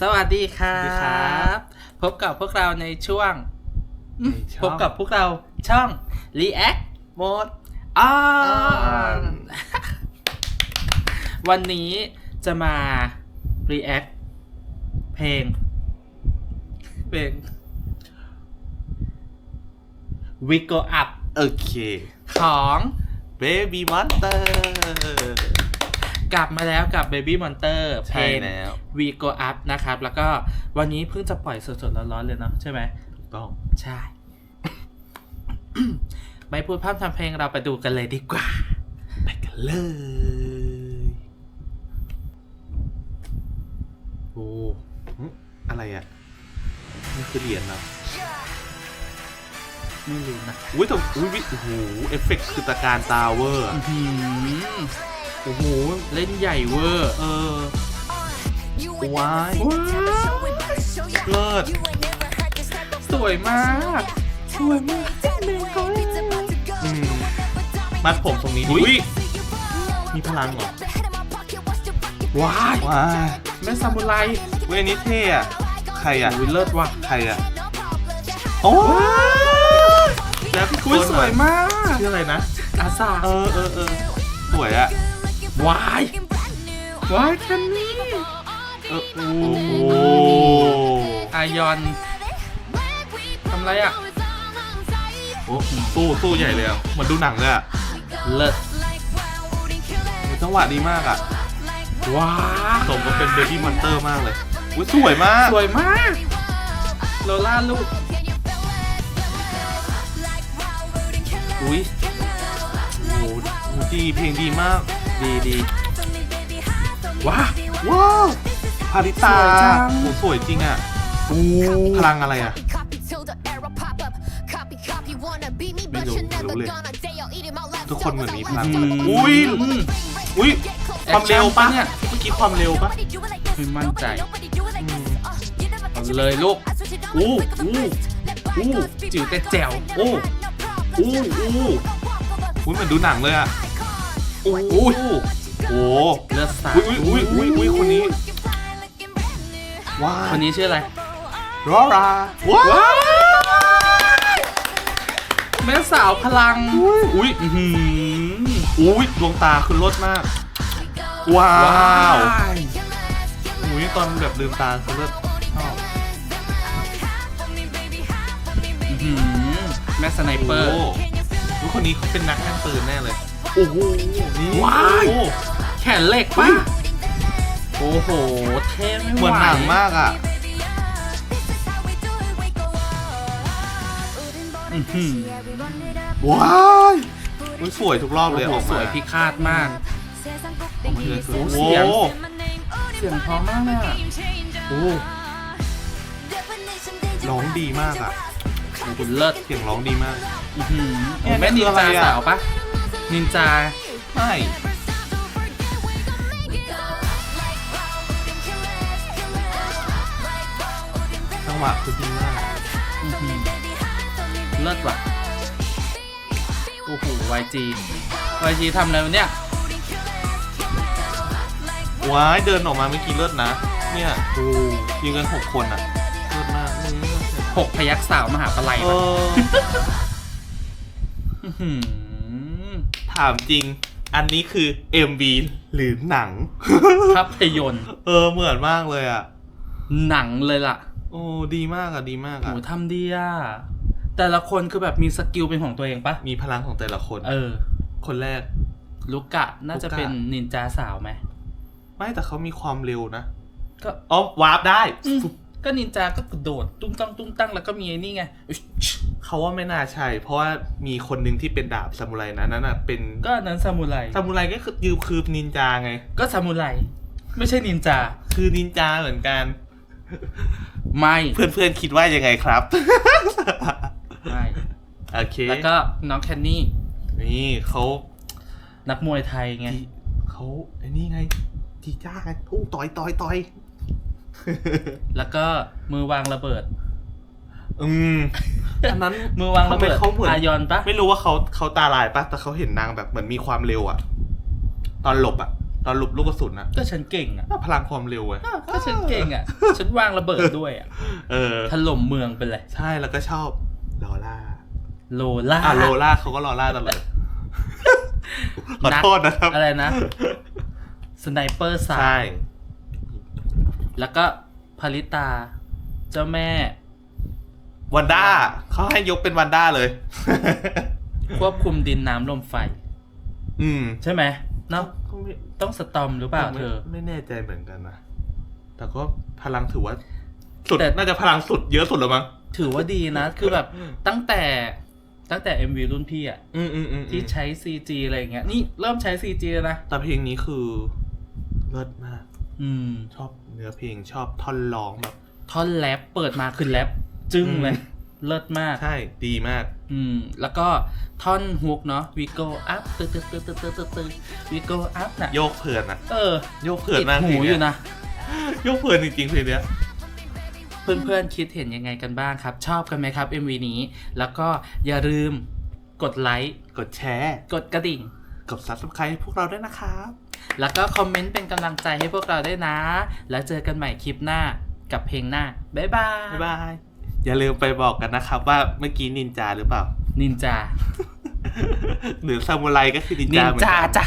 สวัสดีครัสวัสดีครับบพบกับพวกเราในช่วงในช่องพบกับพวกเราช่อง React หมด on วันนี้จะมา React เพลง เพลง We Go Up โอเค ของ Baby Monster กลับมาแล้วกับ Baby Monster เพใช่ลง แล้ว We Go Up นะครับ แล้วก็วันนี้เพิ่งจะปล่อยสดๆ ร้อนๆ เลยเนาะใช่ไหมถูกต้อง ใช่ ไม่พูดพร่ำทำเพลงเราไปดูกันเลยดีกว่า ไปกันเลยโอ้หึอะไรอะนี่คือเหรียญเหรอไม่รู้นะอุ้ยแต่อุ้ยวิโอ้โหเอฟเฟกต์คือตะการตาเวอร์อะอื้อหือโอ้โหเล่นใหญ่เวอร์ เออ ว้ายเลิศสวยมากสวยมากอืมมัดผมตรงนี้ดิอุ๊ยอุ้ยมีพลังเหรอ ว้ายว้าแม่ซามูไรเว้ยอันนี้เท่อะใครอะอุ้ยเลิศว่ะใครอะโอ้แล้วพี่อุ้ยสวยมากชื่ออะไรนะอาซาเออเออเออสวยอะ ว้ายว้ายแคนนี่เออโอ้โหอายอนทำไรอะโอ้สู้สู้ใหญ่เลยอะเหมือนดูหนังเลยอะเลิศโอ้จังหวะดีมากอะว้าสมกับเป็นเบบี้มอนเตอร์มากเลยอุ้ยสวยมาก สวยมากโลล่าลูกอุ้ยโอ้โหดีเพลงดีมาก ดีดีว้าว้าวพาริตาสวยจังโอ้สวยจริงอะพลังอะไรอะไม่รู้รู้เลยทุกคนเหมือนมีพลัง อืม อุ้ยอุ้ยความเร็วปะเนี่ยเมื่อกี้ความเร็วปะไม่มั่นใจเอาเลยลูกอู้อู้อู้จิ๋วแต่แจ๋วโอ้อู้อู้อุ้ยเหมือนดูหนังเลยอะ อู้อุ้ยโอ้เลือดสาดอุ้ยอุ้ยอุ้ยอุ้ยคนนี้ ว้าคนนี้ชื่ออะไรรอราว้าว้าวแม่สาวพลัง อุ้ยอื้อหืออุ้ยดวงตาคือรสมาก ว้าวยอุ้ยตอนแบบลืมตาคือเลิศชอบอื้อหือแม่สไนเปอร์โอ้ยคนนี้เขาเป็นนักแข่งปืนแน่เลย โอ้โหนี่ว้าย โอ้แขนเหล็กปะโอ้โห เท่ไม่ไหวเหมือนหนังมากอะอื้อหือว้ายอุ้ยสวยทุกรอบเลยโอ้อโหอกสมาวยพิฆาตมาก ออกมาเลยสวยโอ้โอ้เสียง เสียงเพร้อมมากเลยอะโอ้ร้องดีมากอะโอ้โหเลิศเสียงร้องดีมาก อื้อหือเนี่ยแม่นี่นิคืนออะไรจาอะสาวปะ นินจาใช่จังหวะคือดีมากอื้อหือเลิศว่ะ โอ้โห YG YG ทำอะไรวะเนี่ย ว้ายเดินออกมาเมื่อกี้เลิศนะ เนี่ยโอ้ยิงกันหกคนอะเลิศมากอืมหกพยักสาวมหาปลัยเอปะอ อื้อหือ ถามจริง อันนี้คือ MV หรือหนัง ภาพยนตร์เออเหมือนมากเลยอะ หนังเลยล่ะโอ้ดีมากอะดีมากโหอะทำดีอะ แต่ละคนคือแบบมีสกิลเป็นของตัวเองปะมีพลังของแต่ละคน เออ คนแรก ลูกกะน่าจะลูกกะ เป็นนินจาสาวไหม ไม่แต่เขามีความเร็วนะก็ อ๋อวาร์ปได้อืมก็นินจาก็กระโดด ตุ้งตั้งตุ้งตั้งแล้วก็มีไอ้นี่ไงอุ๊ย เขาว่าไม่น่าใช่ เพราะว่ามีคนหนึ่งที่เป็นดาบซามูไรนะนั่นน่ะเป็นก็อันนั้นซามูไรซามูไรก็คือยืมคือนินจาไง ก็ซามูไรไม่ใช่นินจา คือนินจาเหมือนกัน ไม่เพื่อนๆคิดว่ายังไงครับไม่โอเคแล้วก็น้องแคนนี่นี่เขานักมวยไทยไงจีเขาไอ้นี่ไงจีจ้าไงอู้ต่อยต่อยต่อยแล้วก็มือวางระเบิด อืมอันนั้นมือวางระเบิดทำไมเขาเหมือนอายอนปะไม่รู้ว่าเขาเขาตาลายปะแต่เขาเห็นนางแบบเหมือนมีความเร็วอะตอนหลบอะตอนหลุบลูกกระสุนอะก็ฉันเก่งอะพลังความเร็วอะอ้าวก็ฉันเก่งอะฉันวางระเบิดด้วยอะเออถล่มเมืองไปเลยใช่แล้วก็ชอบลอล่าโลล่าอะโลล่าเขาก็ลอล่าตลอดขอโทษนะครับอะไรนะสไนเปอร์สาใช่ยแล้วก็พาริตา เจ้าแม่ วันด้าเขาให้ยกเป็นวันด้าเลย ควบคุมดินน้ำลมไฟ อืมใช่ไหมเนาะก็ไม่ต้องสตอมหรือเปล่าไม่เธอไม่แน่ใจเหมือนกันนะแต่ก็พลังถือว่า สุดแต่ น่าจะพลังสุดเยอะสุดแล้วมั้งถือว่าดีนะ คือแบบตั้งแต่ตั้งแต่ MV รุ่นพี่อะอืมอืมอืมที่ใช้ CG อะไรอย่างเงี้ยนี่เริ่มใช้ CG แล้วนะแต่เพลงนี้คือเลิศมาก อืม ชอบเนื้อเพลงชอบท่อนร้องแบบ ท่อนแรปเปิดมาคือแรป จึ้งเลยอืมเลิศมาก ใช่ ดีมาก อืม แล้วก็ท่อนฮุกเนาะ we go up ตึ๊ดตึ๊ดตึ๊ดตึ๊ดตึ๊ดตึ๊ดตึ๊ด we go up น่ะโยกเพลินอะเออโยกเพลินติดมากหูเพลงอเนี้ยู่นะ โยกเพลินจริงๆเพลงเนี้ย เพื่อนๆ คิดเห็นยังไงกันบ้างครับ ชอบกันไหมครับ MV นี้ แล้วก็อย่าลืมกดไลค์กดแชร์กดกระดิ่ง กดซับสไครต์ให้พวกเราด้วยนะครับ แล้วก็คอมเมนต์เป็นกำลังใจให้พวกเราด้วยนะ แล้วเจอกันใหม่คลิปหน้ากับเพลงหน้า บ๊ายบาย บ๊ายบาย อย่าลืมไปบอกกันนะครับ ว่าเมื่อกี้นินจาหรือเปล่า นินจา หรือซามูไรก็คือนินนิจานเหมือนจากัน จ้ะ